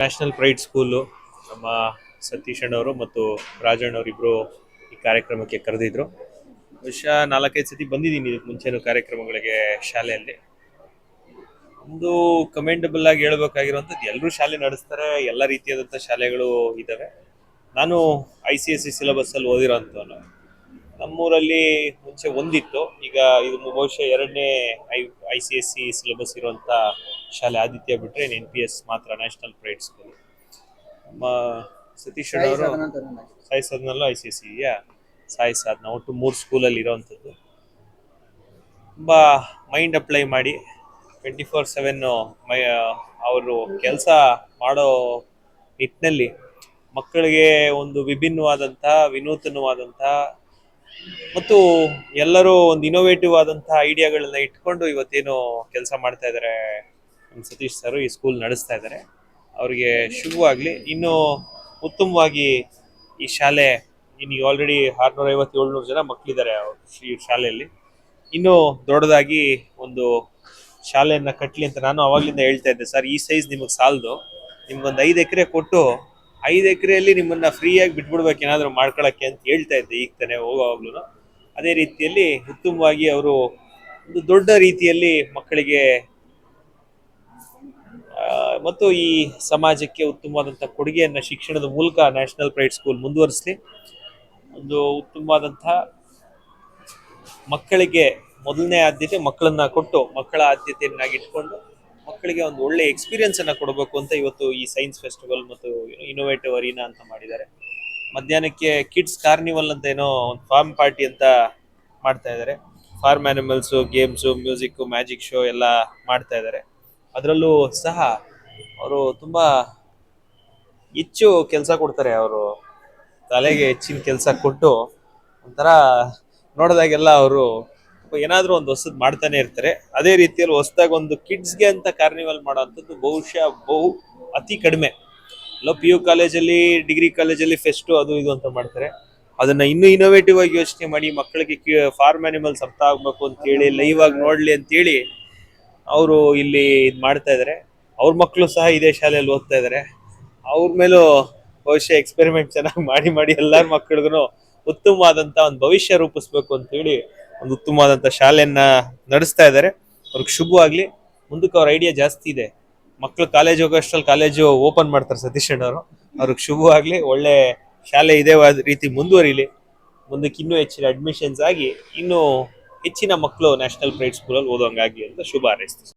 National pride school ನಮ್ಮ ಸತೀಶ್ ಅಣ್ಣವರು ಮತ್ತು ರಾಜಣ್ಣವರು ಇಬ್ರು ಈ ಕಾರ್ಯಕ್ರಮಕ್ಕೆ ಕರೆದಿದ್ರು. ಬಹುಶಃ ನಾಲ್ಕೈದು ಸತಿ ಬಂದಿದ್ದೀನಿ ಇದಕ್ಕೆ ಮುಂಚೆನೂ ಕಾರ್ಯಕ್ರಮಗಳಿಗೆ ಶಾಲೆಯಲ್ಲಿ. ಒಂದು ಕಮೆಂಡಬಲ್ ಆಗಿ ಹೇಳ್ಬೇಕಾಗಿರುವಂಥದ್ದು ಎಲ್ಲರೂ ಶಾಲೆ ನಡೆಸ್ತಾರೆ, ಎಲ್ಲ ರೀತಿಯಾದಂಥ ಶಾಲೆಗಳು ಇದ್ದಾವೆ. ನಾನು ಐ ಸಿ ಎಸ್ ಸಿ ಸಿಲೆಬಸ್ಸಲ್ಲಿ ಓದಿರೋಂಥವನು. ನಮ್ಮೂರಲ್ಲಿ ಮುಂಚೆ ಒಂದಿತ್ತು. ಈಗ ಇದು ಬಹುಶಃ ಎರಡನೇ I I C S C syllabus ಇರುವಂಥ ಶಾಲೆ ಆದಿತ್ಯ ಬಿಟ್ರೆ ಎನ್ ಪಿ ಎಸ್ ಮಾತ್ರ ನ್ಯಾಷನಲ್ ಪ್ರೈಡ್ ಸ್ಕೂಲ್ ನಮ್ಮ ಸತೀಶ್ ಅವರು ಸಾಯಿ ಸಾಧನಲ್ಲೂ ಐ ಸಿ ಎಸ್ ಸಿ ಇದೆಯಾ ಸಾಯಿ ಸಾಧನ ಒಟ್ಟು ಮೂರು ಸ್ಕೂಲಲ್ಲಿ ಇರೋವಂಥದ್ದು ತುಂಬ ಮೈಂಡ್ ಅಪ್ಲೈ ಮಾಡಿ ಟ್ವೆಂಟಿ ಫೋರ್ ಸೆವೆನ್ನು ಮೈ ಅವರು ಕೆಲಸ ಮಾಡೋ ನಿಟ್ಟಿನಲ್ಲಿ ಮಕ್ಕಳಿಗೆ ಒಂದು ವಿಭಿನ್ನವಾದಂಥ ವಿನೂತನವಾದಂಥ ಮತ್ತು ಎಲ್ಲರೂ ಒಂದು ಇನೋವೇಟಿವ್ ಆದಂತಹ ಐಡಿಯಾಗಳನ್ನ ಇಟ್ಕೊಂಡು ಇವತ್ತೇನು ಕೆಲಸ ಮಾಡ್ತಾ ಇದ್ದಾರೆ ನಮ್ಮ ಸತೀಶ್ ಸರ್ ಈ ಸ್ಕೂಲ್ ನಡೆಸ್ತಾ ಇದ್ದಾರೆ ಅವರಿಗೆ ಶುಭವಾಗಲಿ ಇನ್ನು ಉತ್ತಮವಾಗಿ ಈ ಶಾಲೆ, ಇನ್ನು ಆಲ್ರೆಡಿ ಆರ್ನೂರ ಐವತ್ತು ಏಳ್ನೂರು ಜನ ಮಕ್ಕಳಿದ್ದಾರೆ ಈ ಶಾಲೆಯಲ್ಲಿ. ಇನ್ನೂ ದೊಡ್ಡದಾಗಿ ಒಂದು ಶಾಲೆಯನ್ನ ಕಟ್ಟಲಿ ಅಂತ ನಾನು ಅವಾಗ್ಲಿಂದ ಹೇಳ್ತಾ ಇದ್ದೆ. ಸರ್ ಈ ಸೈಜ್ ನಿಮಗೆ ಸಾಲದು. ನಿಮ್ಗೊಂದು ಐದು ಎಕರೆ ಕೊಟ್ಟು ಐದು ಎಕರೆಯಲ್ಲಿ ನಿಮ್ಮನ್ನ ಫ್ರೀಯಾಗಿ ಬಿಟ್ಬಿಡ್ಬೇಕು ಏನಾದರೂ ಮಾಡ್ಕೊಳಕ್ಕೆ ಅಂತ ಹೇಳ್ತಾ ಇದ್ದೆ ಈಗ ತಾನೆ ಹೋಗೋವಾಗ್ಲೂ. ಅದೇ ರೀತಿಯಲ್ಲಿ ಉತ್ತಮವಾಗಿ ಅವರು ಒಂದು ದೊಡ್ಡ ರೀತಿಯಲ್ಲಿ ಮಕ್ಕಳಿಗೆ ಮತ್ತು ಈ ಸಮಾಜಕ್ಕೆ ಉತ್ತಮವಾದಂಥ ಕೊಡುಗೆಯನ್ನ ಶಿಕ್ಷಣದ ಮೂಲಕ ನ್ಯಾಷನಲ್ ಪ್ರೈಡ್ ಸ್ಕೂಲ್ ಮುಂದುವರಿಸಲಿ. ಒಂದು ಉತ್ತಮವಾದಂಥ ಮಕ್ಕಳಿಗೆ ಮೊದಲನೇ ಆದ್ಯತೆ ಮಕ್ಕಳನ್ನ ಕೊಟ್ಟು ಮಕ್ಕಳ ಆದ್ಯತೆಯನ್ನಾಗಿ ಇಟ್ಕೊಂಡು ಮಕ್ಕಳಿಗೆ ಒಂದು ಒಳ್ಳೆ ಎಕ್ಸ್ಪೀರಿಯನ್ಸ್ ಅನ್ನ ಕೊಡಬೇಕು ಅಂತ ಇವತ್ತು ಈ ಸೈನ್ಸ್ ಫೆಸ್ಟಿವಲ್ ಮತ್ತು ಇನೋವೇಟಿವ್ ಅರೀನಾ ಅಂತ ಮಾಡಿದ್ದಾರೆ. ಮಧ್ಯಾಹ್ನಕ್ಕೆ ಕಿಡ್ಸ್ ಕಾರ್ನಿವಲ್ ಅಂತ ಏನೋ ಒಂದು ಫಾರ್ಮ್ ಪಾರ್ಟಿ ಅಂತ ಮಾಡ್ತಾ ಇದ್ದಾರೆ. Farm animals games music magic show ಎಲ್ಲ ಮಾಡ್ತಾ ಇದ್ದಾರೆ. ಅದರಲ್ಲೂ ಸಹ ಅವರು ತುಂಬಾ ಹೆಚ್ಚು ಕೆಲಸ ಕೊಡ್ತಾರೆ. ಅವರು ತಲೆಗೆ ಹೆಚ್ಚಿನ ಕೆಲಸ ಕೊಟ್ಟು ಒಂಥರ ನೋಡಿದಾಗೆಲ್ಲ ಅವರು ಏನಾದ್ರೂ ಒಂದು ಹೊಸದ್ ಮಾಡ್ತಾನೆ ಇರ್ತಾರೆ. ಅದೇ ರೀತಿಯಲ್ಲಿ ಹೊಸದಾಗಿ ಒಂದು ಕಿಡ್ಸ್ಗೆ ಅಂತ ಕಾರ್ನಿವಲ್ ಮಾಡೋವಂಥದ್ದು ಬಹುಶಃ ಬಹು ಅತಿ ಕಡಿಮೆ. ಲೋ ಪಿ ಯು ಕಾಲೇಜಲ್ಲಿ ಡಿಗ್ರಿ ಕಾಲೇಜಲ್ಲಿ ಫೆಸ್ಟು ಅದು ಇದು ಅಂತ ಮಾಡ್ತಾರೆ. ಅದನ್ನ ಇನ್ನೂ ಇನೋವೇಟಿವ್ ಆಗಿ ಯೋಚನೆ ಮಾಡಿ ಮಕ್ಕಳಿಗೆ ಫಾರ್ಮ್ ಆ್ಯನಿಮಲ್ಸ್ ಅರ್ಥ ಆಗ್ಬೇಕು ಅಂತೇಳಿ ಲೈವ್ ಆಗಿ ನೋಡ್ಲಿ ಅಂತೇಳಿ ಅವರು ಇಲ್ಲಿ ಇದು ಮಾಡ್ತಾ ಇದ್ದಾರೆ ಅವ್ರ ಮಕ್ಕಳು ಸಹ ಇದೇ ಶಾಲೆಯಲ್ಲಿ ಓದ್ತಾ ಇದ್ದಾರೆ ಅವ್ರ ಮೇಲೂ ಬಹುಶಃ ಎಕ್ಸ್ಪೆರಿಮೆಂಟ್ ಚೆನ್ನಾಗಿ ಮಾಡಿ ಮಾಡಿ ಎಲ್ಲರ ಮಕ್ಕಳಿಗೂ ಉತ್ತಮವಾದಂತ ಒಂದು ಭವಿಷ್ಯ ರೂಪಿಸ್ಬೇಕು ಅಂತೇಳಿ ಒಂದು ಉತ್ತಮವಾದಂತ ಶಾಲೆಯನ್ನ ನಡೆಸ್ತಾ ಇದ್ದಾರೆ. ಅವ್ರಿಗೆ ಶುಭವಾಗಲಿ. ಮುಂದಕ್ಕೆ ಅವ್ರ ಐಡಿಯಾ ಜಾಸ್ತಿ ಇದೆ. ಮಕ್ಕಳು ಕಾಲೇಜ್ ಹೋಗೋಷ್ಟ್ರಲ್ಲಿ ಕಾಲೇಜು ಓಪನ್ ಮಾಡ್ತಾರೆ ಸತೀಶ್ ಅಣ್ಣವರು ಅವ್ರಿಗೆ ಶುಭವಾಗ್ಲಿ. ಒಳ್ಳೆ ಶಾಲೆ ಇದೇ ರೀತಿ ಮುಂದುವರಿಲಿ. ಮುಂದಕ್ಕೆ ಇನ್ನೂ ಹೆಚ್ಚಿನ ಅಡ್ಮಿಷನ್ಸ್ ಆಗಿ ಇನ್ನೂ ಹೆಚ್ಚಿನ ಮಕ್ಕಳು ನ್ಯಾಷನಲ್ ಪ್ರೈಡ್ ಸ್ಕೂಲಲ್ಲಿ ಓದೋಂಗಾಗಿ ಅಂತ ಶುಭ ಹಾರೈಸ್ತೀನಿ.